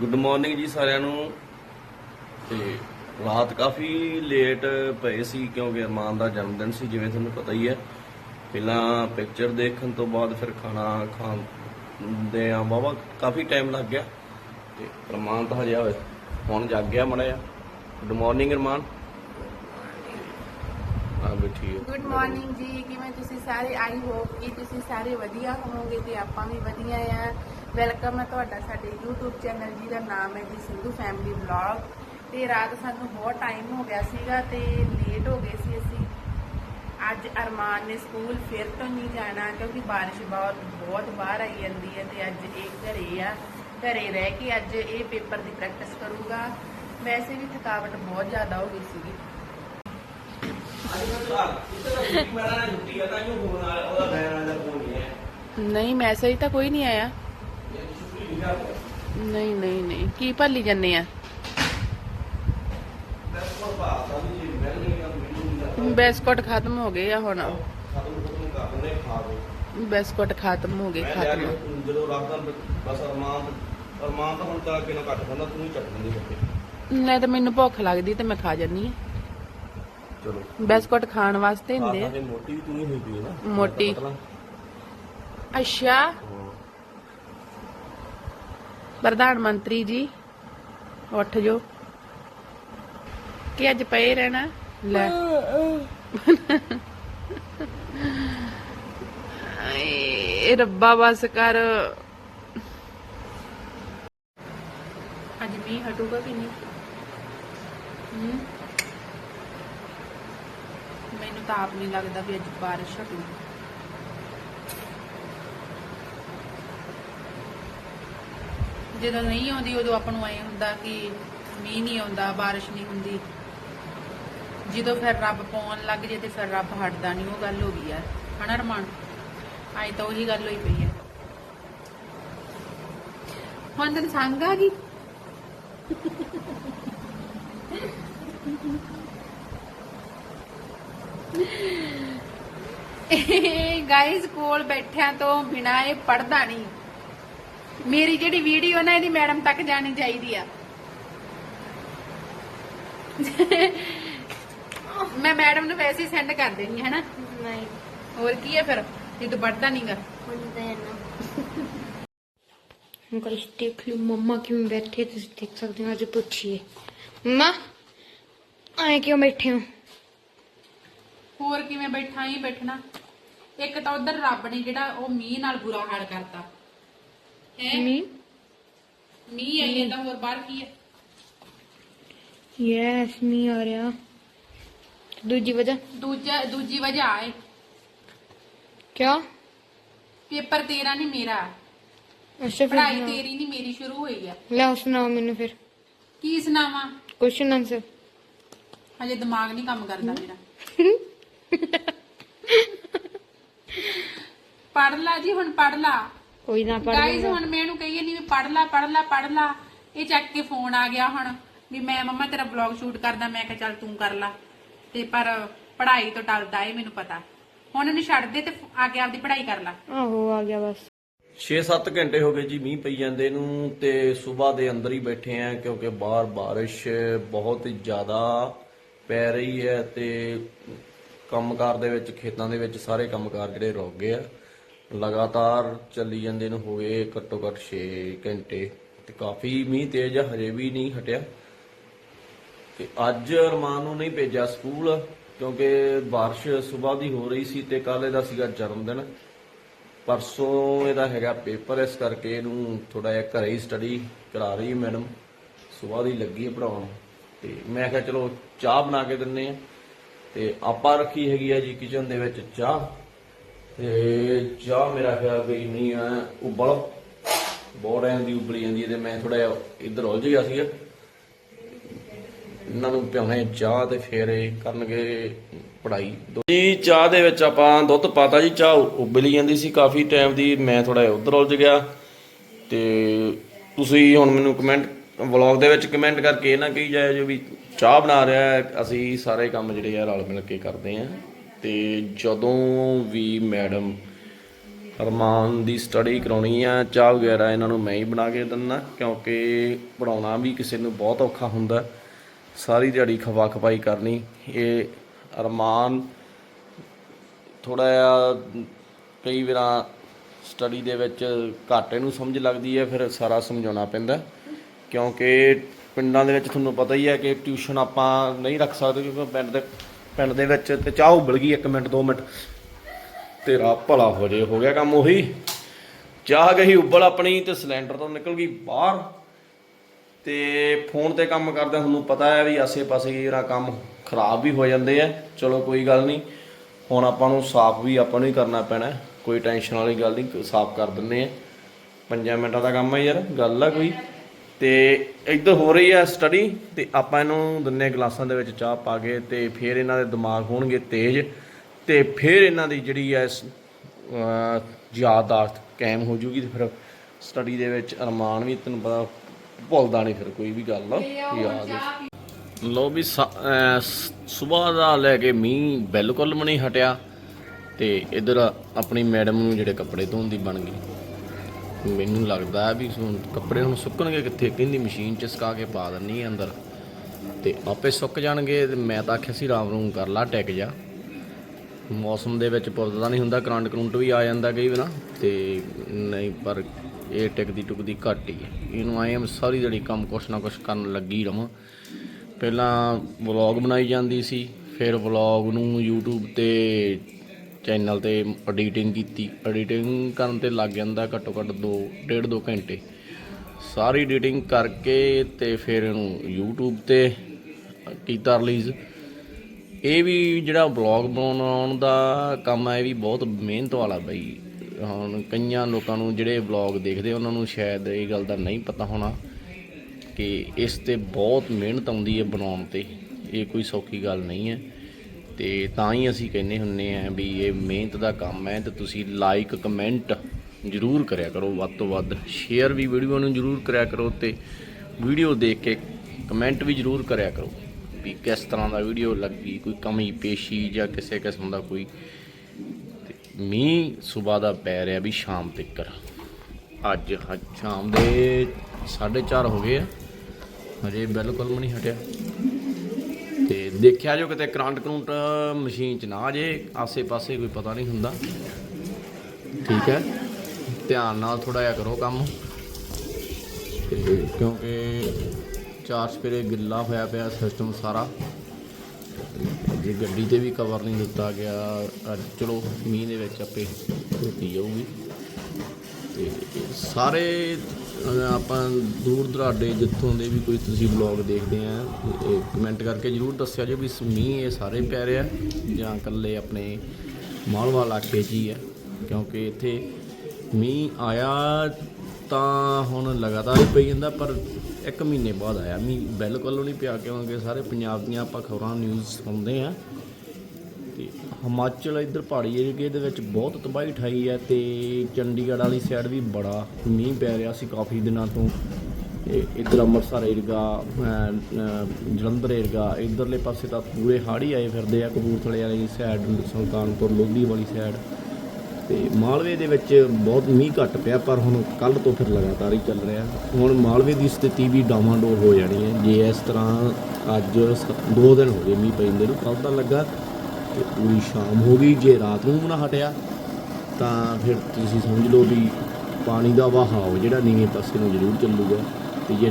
Good morning ਜੀ ਸਾਰਿਆਂ ਨੂੰ। ਤੇ ਰਾਤ ਕਾਫੀ ਲੇਟ ਪਏ ਸੀ ਕਿਉਂਕਿ ਅਰਮਾਨ ਦਾ ਜਨਮ ਦਿਨ ਸੀ, ਜਿਵੇਂ ਤੁਹਾਨੂੰ ਪਤਾ ਹੀ ਹੈ। ਪਹਿਲਾਂ ਪਿਕਚਰ ਦੇਖਣ ਤੋਂ ਬਾਅਦ ਫਿਰ ਖਾਣਾ ਖਾਣ ਦੇ ਆ ਬਾਬਾ ਕਾਫੀ ਟਾਈਮ ਲੱਗ ਗਿਆ। ਤੇ ਅਰਮਾਨ ਤਾਂ ਹਜੇ ਹੋਇਆ ਹੁਣ ਜਾਗ ਗਿਆ ਮੜਿਆ ਗੁੱਡ ਮਾਰਨਿੰਗ ਅਰਮਾਨ। ਆ ਬੈਠੀ ਹੈ। ਗੁੱਡ ਮਾਰਨਿੰਗ ਜੀ, ਕਿਵੇਂ ਤੁਸੀਂ ਸਾਰੇ? ਆਈ ਹੋਪ ਕਿ ਤੁਸੀਂ ਸਾਰੇ ਵਧੀਆ ਹੋਵੋਗੇ ਤੇ ਆਪਾਂ ਵੀ ਵਧੀਆ ਆ। ਵੈਲਕਮ ਹੈ ਤੁਹਾਡਾ ਸਾਡੇ YouTube ਚੈਨਲ ਜੀ ਦਾ ਨਾਮ ਹੈ ਜੀ ਸਿੰਧੂ ਫੈਮਿਲੀ ਵਲੌਗ ਤੇ ਰਾਤ ਸਾਨੂੰ ਬਹੁਤ ਟਾਈਮ ਹੋ ਗਿਆ ਸੀਗਾ ਤੇ ਲੇਟ ਹੋ ਗਏ ਸੀ ਅਸੀਂ। ਅੱਜ ਅਰਮਾਨ ਨੇ ਸਕੂਲ ਫਿਰ ਤੋਂ ਨਹੀਂ ਜਾਣਾ ਕਿਉਂਕਿ ਬਾਰਿਸ਼ ਬਹੁਤ ਬਹੁਤ ਬਾਹਰ ਆਈ ਜਾਂਦੀ ਹੈ ਤੇ ਅੱਜ ਇਹ ਘਰੇ ਆ। ਘਰੇ ਰਹਿ ਕੇ ਅੱਜ ਇਹ ਪੇਪਰ ਦੀ ਪ੍ਰੈਕਟਿਸ ਕਰੂਗਾ। ਵੈਸੇ ਵੀ ਥਕਾਵਟ ਬਹੁਤ ਜ਼ਿਆਦਾ ਹੋ ਗਈ ਸੀਗੀ। ਨਹੀਂ ਮੈਸੇਜ ਤਾਂ ਕੋਈ ਨਹੀਂ ਆਇਆ। ਨਹੀਂ ਨਹੀਂ ਨਹੀਂ। ਕੀ ਭੱਲੀ ਜੰਨੇ ਆ? ਬਿਸਕੁਟ ਖਤਮ ਹੋ ਗਏ ਆ ਹੁਣ। ਬਿਸਕੁਟ ਖਤਮ ਹੋ ਗਏ ਖਤਮ। ਜਦੋਂ ਰੱਖਦਾ ਬਸ ਅਰਮਾਨ ਅਰਮਾਨ ਤਾਂ ਹੁਣ ਤਾਂ ਕਿਨੂੰ ਘੱਟ ਖਾਂਦਾ ਤੂੰ ਹੀ ਚੱਟ ਦਿੰਦੀ ਬੱਕੇ ਨਹੀਂ ਤਾਂ ਮੈਨੂੰ ਭੁੱਖ ਲੱਗਦੀ ਤੇ ਮੈਂ ਖਾ ਜੰਨੀ ਆ। ਚਲੋ। ਬਿਸਕੁਟ ਖਾਣ ਵਾਸਤੇ ਹੁੰਦੇ ਆ। ਮੋਟੀ ਵੀ ਤੂੰ ਹੀ ਹੋਈ ਪਈ ਹੈ ਨਾ। ਮੋਟੀ। ਅੱਛਾ। ਪ੍ਰਧਾਨ ਮੰਤਰੀ ਜੀ ਉੱਠ ਜੋ। ਕਿ ਅੱਜ ਪਏ ਰਹਿਣਾ? ਲੈ। ਆਏ ਰੱਬਾ ਬਸ ਕਰ। ਅੱਜ ਮੀਂਹ ਹਟੂਗਾ ਕਿ ਨਹੀਂ? ਮੈਨੂੰ ਤਾਂ ਆਪ ਨਹੀਂ ਲੱਗਦਾ ਵੀ ਅੱਜ ਬਾਰਿਸ਼ ਹਟੂਗੀ। ਜਦੋਂ ਨਹੀਂ ਆਉਂਦੀ, ਉਦੋਂ ਆਪਾਂ ਨੂੰ ਐ ਹੁੰਦਾ ਕਿ ਮੀਂਹ ਨਹੀਂ ਆਉਂਦਾ, ਬਾਰਿਸ਼ ਨਹੀਂ ਹੁੰਦੀ। ਜਦੋਂ ਫਿਰ ਰੱਬ ਪਾਉਣ ਲੱਗ ਜੇ ਤੇ ਫਿਰ ਰੱਬ ਹਟਦਾ ਨਹੀਂ, ਉਹ ਗੱਲ ਹੋ ਗਈ ਆ। ਹਨਾ ਰਮਾਨ? ਅੱਜ ਤਾਂ ਉਹੀ ਗੱਲ ਹੋਈ ਪਈ ਹੈ ਹੁਣ ਤੈਨੂੰ ਸੰਗ ਆ ਗਈ? ਗਾਇਸ ਕੋਲ ਬੈਠਿਆਂ ਤੋਂ ਬਿਨਾ ਇਹ ਪੜਦਾ ਨਹੀਂ। ਮੇਰੀ ਜਿਹੜੀ ਵੀਡੀਓ ਨਾ ਇਹਦੀ ਮੈਡਮ ਤੱਕ ਜਾਣੀ ਚਾਹੀਦੀ ਆ। ਮੈਂ ਮੈਡਮ ਨੂੰ ਵੈਸੇ ਹੀ ਸੈਂਡ ਕਰ ਦੇਣੀ ਹੈ ਨਾ ਨਹੀਂ। ਹੋਰ ਕੀ ਹੈ ਫਿਰ? ਜੇ ਤੂੰ ਪੜਦਾ ਨਹੀਂਗਾ ਹੁਣ ਗਾਇਸ ਦੇਖ ਲਓ ਮੰਮਾ ਕਿਵੇਂ ਬੈਠੇ ਤੁਸੀਂ ਦੇਖ ਸਕਦੇ ਹੋ ਅੱਜ ਪੁੱਛੀਏ। ਮੰਮਾ ਆਏ ਕਿਉਂ ਬੈਠੇ ਹੋ? ਹੋਰ ਕਿਵੇਂ ਬੈਠਾ ਹੀ ਬੈਠਣਾ। ਇੱਕ ਤਾਂ ਉਧਰ ਰੱਬ ਨੇ ਜਿਹੜਾ ਉਹ ਮੀਂਹ ਨਾਲ ਬੁਰਾ ਹਾਲ ਕਰਤਾ। ਹੈ? ਮੀ ਮੀ ਹੈ ਇਹ ਤਾਂ ਹੋਰ ਬਾਹਰ ਕੀ ਹੈ? ਯੈਸ ਮੀ ਆ ਰਿਹਾ। ਦੂਜੀ ਵਜ੍ਹਾ? ਦੂਜਾ ਦੂਜੀ ਵਜ੍ਹਾ ਆਏ ਕਿਆ? ਪੇਪਰ ਤੇਰਾ ਨਹੀਂ ਮੇਰਾ। ਅੱਛਾ ਫਿਰ ਪੜ੍ਹਾਈ ਸੁਣਾਓ। ਤੇਰੀ ਨਹੀਂ ਮੇਰੀ ਸ਼ੁਰੂ ਹੋਈ ਆ। ਲਿਆਓ ਸੁਣਾਓ ਮੈਨੂੰ ਫਿਰ। ਕੀ ਸੁਣਾਵਾਂ? ਕੁਐਸਚਨ ਆਨਸਰ ਹਜੇ ਦਿਮਾਗ ਨਹੀਂ ਕੰਮ ਕਰਦਾ ਮੇਰਾ। ਪੜ੍ਹ ਲਾ ਜੀ ਹੁਣ ਪੜ੍ਹ ਲਾ। ਕੋਈ ਨਾ ਪੜ ਗਾਈਜ਼ ਹੁਣ ਮੈਂ ਇਹਨੂੰ ਕਹੀਏ ਨਹੀਂ ਵੀ ਪੜ ਲਾ ਪੜ ਲਾ ਪੜ ਲਾ। ਇਹ ਚੱਕ ਕੇ ਫੋਨ ਆ ਗਿਆ ਹੁਣ ਵੀ ਮੈਂ ਮੰਮਾ ਤੇਰਾ ਵਲੌਗ ਸ਼ੂਟ ਕਰਦਾ ਮੈਂ ਕਿਹਾ ਚੱਲ ਤੂੰ ਕਰ ਲਾ। ਤੇ ਪਰ ਪੜ੍ਹਾਈ ਤੋਂ ਟਲਦਾ ਏ ਮੈਨੂੰ ਪਤਾ। ਹੁਣ ਇਹਨੂੰ ਛੱਡ ਦੇ ਤੇ ਆ ਕੇ ਆਪਦੀ ਪੜ੍ਹਾਈ ਕਰ ਲਾ। ਆਹੋ ਆ ਗਿਆ ਬਸ। 6-7 ਘੰਟੇ ਹੋ ਗਏ ਜੀ ਮੀਂਹ ਪਈ ਜਾਂਦੇ ਨੂੰ ਤੇ ਸਵੇਰ ਦੇ ਅੰਦਰ ਹੀ ਬੈਠੇ ਆ ਕਿਉਂਕਿ ਬਾਹਰ بارش ਬਹੁਤ ਜ਼ਿਆਦਾ ਪੈ ਰਹੀ ਹੈ ਤੇ ਕੰਮਕਾਰ ਦੇ ਵਿੱਚ ਖੇਤਾਂ ਦੇ ਵਿੱਚ ਸਾਰੇ ਕੰਮਕਾਰ ਜਿਹੜੇ ਰੁਕ ਗਏ ਆ। ਲਗਾਤਾਰ ਚੱਲੀ ਜਾਂਦੇ ਨੂੰ ਹੋ ਗਏ ਘੱਟੋ ਘੱਟ। 6 ਘੰਟੇ ਤੇ ਕਾਫੀ ਮੀਂਹ ਤੇਜ਼ ਆ, ਹਜੇ ਵੀ ਨਹੀਂ ਹਟਿਆ। ਤੇ ਅੱਜ ਅਰਮਾਨ ਨੂੰ ਨਹੀਂ ਭੇਜਿਆ ਸਕੂਲ, ਕਿਉਂਕਿ ਬਾਰਿਸ਼ ਸਵੇਰ ਦੀ ਹੋ ਰਹੀ ਸੀ ਤੇ ਕੱਲ ਇਹਦਾ ਸੀਗਾ ਜਨਮ ਦਿਨ। ਪਰਸੋਂ ਇਹਦਾ ਹੈਗਾ ਪੇਪਰ, ਇਸ ਕਰਕੇ ਇਹਨੂੰ ਥੋੜਾ ਜਿਹਾ ਘਰੇ ਹੀ ਸਟੱਡੀ ਕਰਾ ਰਹੀ ਮੈਡਮ। ਸਵੇਰ ਦੀ ਲੱਗੀ ਹੈ ਪੜਾਉਣ ਤੇ ਮੈਂ ਕਿਹਾ ਚਲੋ ਚਾਹ ਬਣਾ ਕੇ ਦਿੰਨੇ ਆ ਤੇ ਆਪਾਂ ਰੱਖੀ ਹੈਗੀ ਆ ਜੀ ਕਿਚਨ ਦੇ ਵਿੱਚ ਚਾਹ। ਤੇ ਚਾਹ ਮੇਰਾ ਖਿਆਲ ਕੋਈ ਨਹੀਂ ਆ, ਉਬਲ, ਬਹੁਤ ਰਹਿਣ ਦੀ ਉਬਲੀ ਜਾਂਦੀ ਹੈ ਤੇ ਮੈਂ ਥੋੜਾ ਜਿਹਾ ਇੱਧਰ ਉਲਝ ਗਿਆ ਸੀਗਾ। ਇਹਨਾਂ ਨੂੰ ਪਿਆਉਣੇ ਚਾਹ ਤੇ ਫਿਰ ਇਹ ਕਰਨਗੇ ਪੜਾਈ ਜੀ, ਚਾਹ ਦੇ ਵਿੱਚ ਆਪਾਂ ਦੁੱਧ ਪਾਤਾ ਜੀ, ਚਾਹ ਉਬਲੀ ਜਾਂਦੀ ਸੀ ਕਾਫੀ ਟਾਈਮ ਦੀ, ਮੈਂ ਥੋੜਾ ਜਿਹਾ ਉਧਰ ਉਲਝ ਗਿਆ। ਤੇ ਤੁਸੀਂ ਹੁਣ ਮੈਨੂੰ ਕਮੈਂਟ ਵਲੌਗ ਦੇ ਵਿੱਚ ਕਮੈਂਟ ਕਰਕੇ ਇਹ ਨਾ ਕਹੀ ਜਾਏ ਜੋ ਵੀ ਚਾਹ ਬਣਾ ਰਿਹਾ ਅਸੀਂ ਸਾਰੇ ਕੰਮ ਜਿਹੜੇ ਆ ਰਲ ਮਿਲ ਕੇ ਕਰਦੇ ਆ ਤੇ ਜਦੋਂ ਵੀ ਮੈਡਮ ਅਰਮਾਨ ਦੀ ਸਟੱਡੀ ਕਰਾਉਣੀ ਆ, ਚਾਹ ਵਗੈਰਾ ਇਹਨਾਂ ਨੂੰ ਮੈਂ ਹੀ ਬਣਾ ਕੇ ਦਿੰਦਾ ਕਿਉਂਕਿ ਪੜਾਉਣਾ ਵੀ ਕਿਸੇ ਨੂੰ ਬਹੁਤ ਔਖਾ ਹੁੰਦਾ। ਸਾਰੀ ਦਿਹਾੜੀ ਖਵਾ ਖਪਾਈ ਕਰਨੀ। ਇਹ ਅਰਮਾਨ ਥੋੜਾ ਜਿਹਾ ਕਈ ਵਾਰਾਂ ਸਟੱਡੀ ਦੇ ਵਿੱਚ ਘੱਟ ਇਹਨੂੰ ਸਮਝ ਲੱਗਦੀ ਹੈ, ਫਿਰ ਸਾਰਾ ਸਮਝਾਉਣਾ ਪੈਂਦਾ। ਕਿਉਂਕਿ ਪਿੰਡਾਂ ਦੇ ਵਿੱਚ ਤੁਹਾਨੂੰ ਪਤਾ ਹੀ ਹੈ ਕਿ ਟਿਊਸ਼ਨ ਆਪਾਂ ਨਹੀਂ ਰੱਖ ਸਕਦੇ, ਕਿਉਂਕਿ ਪਿੰਡ ਦੇ ਪਿੰਡ ਦੇ ਵਿੱਚ ਤੇ ਚਾਹ ਉਬਲ ਗਈ 1 ਮਿੰਟ 2 ਮਿੰਟ। ਤੇਰਾ ਭਲਾ ਹੋ ਜੇ, ਹੋ ਗਿਆ ਕੰਮ ਉਹੀ। ਚਾਹ ਗਈ, ਉਬਲ ਆਪਣੀ ਤੇ ਸਿਲੰਡਰ ਤੋਂ ਨਿਕਲ ਗਈ ਬਾਹਰ। ਤੇ ਫੋਨ ਤੇ ਕੰਮ ਕਰਦੇ ਤੁਹਾਨੂੰ ਪਤਾ ਹੈ ਵੀ ਆਸੇ-ਪਾਸੇ ਜਿਹੜਾ ਕੰਮ ਖਰਾਬ ਵੀ ਹੋ ਜਾਂਦੇ ਆ। ਚਲੋ ਕੋਈ ਗੱਲ ਨਹੀਂ, ਹੁਣ ਆਪਾਂ ਨੂੰ ਸਾਫ਼ ਵੀ ਆਪਾਂ ਨੂੰ ਹੀ ਕਰਨਾ ਪੈਣਾ ਕੋਈ ਟੈਨਸ਼ਨ ਵਾਲੀ ਗੱਲ ਨਹੀਂ, ਸਾਫ਼ ਕਰ ਦਿੰਨੇ ਆ। ਪੰਜਾਂ ਮਿੰਟਾਂ ਦਾ ਕੰਮ ਹੈ ਯਾਰ, ਗੱਲ ਆ ਕੋਈ। ਤੇ ਇੱਧਰ ਹੋ ਰਹੀ ਹੈ ਸਟੱਡੀ ਤੇ ਆਪਾਂ ਇਹਨੂੰ ਦਿੰਨੇ ਗਲਾਸਾਂ ਦੇ ਵਿੱਚ ਚਾਹ ਪਾ ਕੇ ਤੇ ਫਿਰ ਇਹਨਾਂ ਦੇ ਦਿਮਾਗ ਹੋਣਗੇ ਤੇਜ਼ ਤੇ ਫਿਰ ਇਹਨਾਂ ਦੀ ਜਿਹੜੀ ਹੈ ਯਾਦਾਸ਼ਤ ਕਾਇਮ ਹੋ ਜੂਗੀ ਤੇ ਫਿਰ ਸਟੱਡੀ ਦੇ ਵਿੱਚ ਅਰਮਾਨ ਵੀ ਤੈਨੂੰ ਪਤਾ ਭੁੱਲਦਾ ਨਹੀਂ ਫਿਰ ਕੋਈ ਵੀ ਗੱਲ। ਯਾਦ ਲੋ ਵੀ ਸਵੇਰ ਦਾ ਲੈ ਕੇ ਮੀਂਹ ਬਿਲਕੁਲ ਵੀ ਨਹੀਂ ਹਟਿਆ ਤੇ ਇਧਰ ਆਪਣੀ ਮੈਡਮ ਨੂੰ ਜਿਹੜੇ ਕੱਪੜੇ ਧੋਣ ਦੀ ਬਣ ਗਈ। ਮੈਨੂੰ ਲੱਗਦਾ ਵੀ ਹੁਣ ਕੱਪੜੇ ਹੁਣ ਸੁੱਕਣਗੇ ਕਿੱਥੇ? ਕਹਿੰਦੀ ਮਸ਼ੀਨ ਚ ਸੁਕਾ ਕੇ ਪਾ ਦਿੰਨੀ ਆ ਅੰਦਰ। ਤੇ ਆਪੇ ਸੁੱਕ ਜਾਣਗੇ ਤੇ ਮੈਂ ਤਾਂ ਆਖਿਆ ਸੀ ਰਾਮ ਰੂਮ ਕਰ ਲਾ, ਟਿਕ ਜਾ। ਮੌਸਮ ਦੇ ਵਿੱਚ ਪੁਰਦਾ ਨਹੀਂ ਹੁੰਦਾ, ਕਰੰਟ ਕਰੰਟ ਵੀ ਆ ਜਾਂਦਾ ਕਈ ਵਾਰ। ਤੇ ਨਹੀਂ, ਪਰ ਇਹ ਟਿਕਦੀ ਟੁਕਦੀ ਘੱਟ ਹੀ ਹੈ ਇਹਨੂੰ ਆਏ ਸਾਰੀ ਜਿਹੜੀ ਕੰਮ ਕੁਛ ਨਾ ਕੁਛ ਕਰਨ ਲੱਗੀ ਰਵਾਂ। ਪਹਿਲਾਂ ਵਲੌਗ ਬਣਾਈ ਜਾਂਦੀ ਸੀ, ਫਿਰ ਵਲੌਗ ਨੂੰ YouTube ਤੇ ਚੈਨਲ ਤੇ ਐਡੀਟਿੰਗ ਕੀਤੀ। ਐਡੀਟਿੰਗ ਕਰਨ ਤੇ ਲੱਗ ਜਾਂਦਾ ਘੱਟੋ ਘੱਟ 2 ਡੇਢ 2 ਘੰਟੇ। ਸਾਰੀ ਐਡੀਟਿੰਗ ਕਰਕੇ ਤੇ ਫਿਰ ਇਹਨੂੰ YouTube ਤੇ ਕੀਤਾ ਰਿਲੀਜ਼ ਇਹ ਵੀ ਜਿਹੜਾ ਬਲੌਗ ਬਣਾਉਣ ਦਾ ਕੰਮ ਹੈ ਇਹ ਵੀ ਬਹੁਤ ਮਿਹਨਤ ਵਾਲਾ ਬਈ। ਹੁਣ ਕਈਆਂ ਲੋਕਾਂ ਨੂੰ ਜਿਹੜੇ ਬਲੌਗ ਦੇਖਦੇ ਉਹਨਾਂ ਨੂੰ ਸ਼ਾਇਦ ਇਹ ਗੱਲ ਦਾ ਨਹੀਂ ਪਤਾ ਹੋਣਾ ਕਿ ਇਸ ਤੇ ਬਹੁਤ ਮਿਹਨਤ ਆਉਂਦੀ ਹੈ ਬਣਾਉਣ ਤੇ। ਇਹ ਕੋਈ ਸੌਖੀ ਗੱਲ ਨਹੀਂ ਹੈ। ਤੇ ਤਾਂ ਹੀ ਅਸੀਂ ਕਹਿੰਦੇ ਹੁੰਨੇ ਆ ਵੀ ਇਹ ਮਿਹਨਤ ਦਾ ਕੰਮ ਹੈ ਤੇ ਤੁਸੀਂ ਲਾਈਕ ਕਮੈਂਟ ਜ਼ਰੂਰ ਕਰਿਆ ਕਰੋ, ਵੱਧ ਤੋਂ ਵੱਧ ਸ਼ੇਅਰ ਵੀ ਵੀਡੀਓ ਨੂੰ ਜ਼ਰੂਰ ਕਰਿਆ ਕਰੋ ਤੇ ਵੀਡੀਓ ਦੇਖ ਕੇ ਕਮੈਂਟ ਵੀ ਜ਼ਰੂਰ ਕਰਿਆ ਕਰੋ ਵੀ ਕਿਸ ਤਰ੍ਹਾਂ ਦਾ ਵੀਡੀਓ ਲੱਗੀ, ਕੋਈ ਕਮੀ, ਪੇਸ਼ੀ ਜਾਂ ਕਿਸੇ ਕਿਸਮ ਦਾ ਕੋਈ ਮੀਂਹ ਸਵੇਰ ਦਾ ਪੈ ਰਿਹਾ ਵੀ ਸ਼ਾਮ ਤੱਕ। ਅੱਜ ਹ- ਸ਼ਾਮ ਦੇ 4:30 ਹੋ ਗਏ ਆ। ਹਜੇ ਬਿਲਕੁਲ ਵੀ ਨਹੀਂ ਹਟਿਆ। ਤੇ ਦੇਖਿਆ ਜੋ ਕਿਤੇ ਕਰੰਟ ਕਰੰਟ ਮਸ਼ੀਨ ਚ ਨਾ ਆ ਜੇ, ਆਸੇ-ਪਾਸੇ ਕੋਈ ਪਤਾ ਨਹੀਂ ਹੁੰਦਾ। ਠੀਕ ਹੈ। ਧਿਆਨ ਨਾਲ ਥੋੜਾ ਜਿਹਾ ਕਰੋ ਕੰਮ। ਤੇ ਕਿਉਂਕਿ ਚਾਰ ਸਪੇਰੇ ਗਿੱਲਾ ਹੋਇਆ ਪਿਆ ਸਿਸਟਮ ਸਾਰਾ। ਜੇ ਗੱਡੀ ਤੇ ਵੀ ਕਵਰ ਨਹੀਂ ਦਿੱਤਾ ਗਿਆ ਅੱਜ ਚਲੋ ਮੀਂਹ ਦੇ ਵਿੱਚ ਆਪੇ ਧੋਤੀ ਜਾਊਗੀ। ਤੇ ਸਾਰੇ ਆਪਾਂ ਦੂਰ ਦਰਾਡੇ ਜਿੱਥੋਂ ਦੇ ਵੀ ਕੋਈ ਤੁਸੀਂ ਵਲੌਗ ਦੇਖਦੇ ਆ ਕਮੈਂਟ ਕਰਕੇ ਜਰੂਰ ਦੱਸਿਆ ਜੇ ਵੀ ਇਸ ਮੀਂਹ ਇਹ ਸਾਰੇ ਪੈ ਰਿਹਾ, ਜਾਂ ਇਕੱਲੇ ਆਪਣੇ ਮਾਲਵਾ ਇਲਾਕੇ 'ਚ ਹੀ ਹੈ, ਕਿਉਂਕਿ ਇੱਥੇ ਮੀਂਹ ਆਇਆ ਤਾਂ ਹੁਣ ਲਗਾਤਾਰ ਹੀ ਪਈ ਜਾਂਦਾ, ਪਰ ਇੱਕ ਮਹੀਨੇ ਬਾਅਦ ਆਇਆ। ਮੀਂਹ ਬਿਲਕੁਲ ਨਹੀਂ ਪਿਆ, ਕਿਉਂਕਿ ਸਾਰੇ ਪੰਜਾਬ ਦੀਆਂ ਆਪਾਂ ਖਬਰਾਂ ਨਿਊਜ਼ ਸੁਣਦੇ ਆ। ਤੇ ਹਿਮਾਚਲ ਇੱਧਰ ਪਹਾੜੀ ਏਰੀਏ ਦੇ ਵਿੱਚ ਬਹੁਤ ਤਬਾਹੀ ਠਾਈ ਹੈ ਤੇ ਚੰਡੀਗੜ੍ਹ ਵਾਲੀ ਸਾਈਡ ਵੀ ਬੜਾ ਮੀਂਹ ਪੈ ਰਿਹਾ ਸੀ ਕਾਫੀ ਦਿਨਾਂ ਤੋਂ। ਤੇ ਇੱਧਰ ਅੰਮ੍ਰਿਤਸਰ ਏਰੀਆ ਜਲੰਧਰ ਏਰੀਆ, ਇੱਧਰਲੇ ਪਾਸੇ ਤਾਂ ਪੂਰੇ ਹੜ੍ਹ ਹੀ ਆਏ ਫਿਰਦੇ ਆ ਕਪੂਰਥਲੇ ਵਾਲੀ ਸਾਈਡ ਸੁਲਤਾਨਪੁਰ ਲੋਧੀ ਵਾਲੀ ਸਾਈਡ ਤੇ ਮਾਲਵੇ ਦੇ ਵਿੱਚ ਬਹੁਤ ਮੀਂਹ ਘੱਟ ਪਿਆ, ਪਰ ਹੁਣ ਕੱਲ ਤੋਂ ਫਿਰ ਲਗਾਤਾਰ ਹੀ ਚੱਲ ਰਿਹਾ। ਹੁਣ ਮਾਲਵੇ ਦੀ ਸਥਿਤੀ ਵੀ ਡਾਵਾਂਡੋਲ ਹੋ ਜਾਣੀ ਹੈ। ਜੇ ਇਸ ਤਰ੍ਹਾਂ ਅੱਜ ਸ- ਦੋ ਦਿਨ ਹੋ ਗਏ ਮੀਂਹ ਪੈਂਦੇ ਨੂੰ ਕੱਲ ਤਾਂ ਲੱਗਾ ਤੇ ਪੂਰੀ ਸ਼ਾਮ ਹੋ ਗਈ, ਜੇ ਰਾਤ ਨੂੰ ਵੀ ਨਾ ਹਟਿਆ, ਤਾਂ ਫਿਰ ਤੁਸੀਂ ਸਮਝ ਲਓ ਵੀ ਪਾਣੀ ਦਾ ਵਹਾਅ ਜਿਹੜਾ ਨੀਵੇਂ ਪਾਸੇ ਨੂੰ ਜ਼ਰੂਰ ਚੱਲੂਗਾ ਤੇ ਜੇ